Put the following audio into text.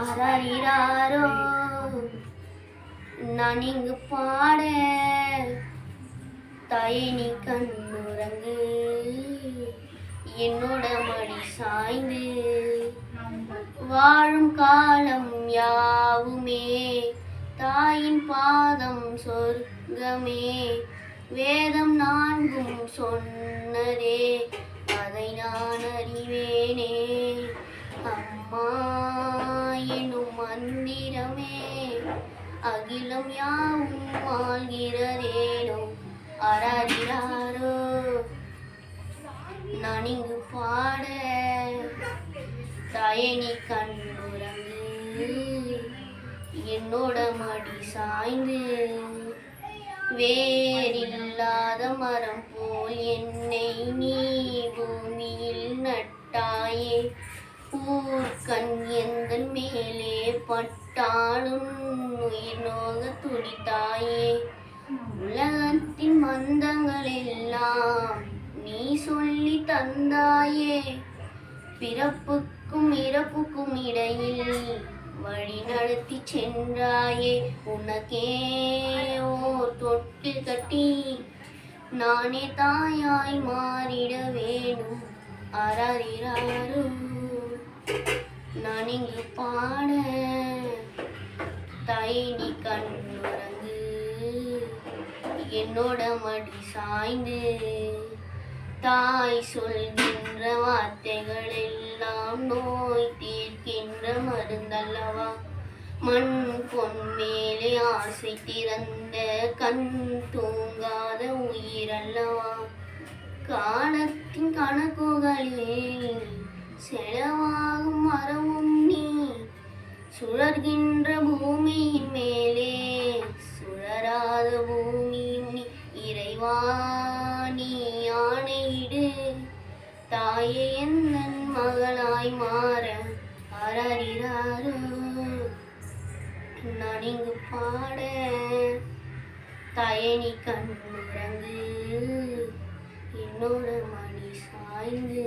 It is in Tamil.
அராரிராரோ நான் இங்கு பாட தாயே நீ கண்ணுறங்கு என்னோட மடி சாய்ந்து. வாழும் காலம் யாவுமே தாயின் பாதம் சொர்க்கமே. வேதம் நான்கும் சொன்னதே அதை நான் அறிவேனே. அம்மா அகிலம் யாவும் ஆள்கிறதேனோ அராதிராரோ நான் இங்கு பாட தாயணி கண்ணுறங்கு என்னோட மடி சாய்ந்து. வேறில்லாத மரம் போல் என்னை நீ பூமியில் நட்டாயே. ஊர்கண் என் பட்டாலும் உயிர் நோக துடித்தாயே. உலகத்தின் மந்தங்கள் எல்லாம் நீ சொல்லி தந்தாயே. பிறப்புக்கும் இறப்புக்கும் இடையில் வழி நடத்தி சென்றாயே. உனக்கே ஓர் தொட்டு கட்டி நானே தாயாய் மாறிட வேணும். அராரிராரு தாயை நீ கண்ணுறங்கு என்னோட மடி சாய்ந்து. தாய் சொல்கின்ற வார்த்தைகள் எல்லாம் நோய் தீர்க்கின்ற மருந்தல்லவா? மண் பொன் மேலே ஆசை திறந்த கண் தூங்காத உயிரல்லவா? காலத்தின் கணக்குகளில் செலவாகும் மரமும் நீ சுழர்கின்ற இல்லாத பூமியும் நீ இறைவா நீ ஆணையிடு. தாயே எந்தன் மகளாய் மாற அரறிறாரோ? நான் இங்கு பாட. தாயே நீ கண்ணுறங்கு என்னோட மணி சாய்ந்து.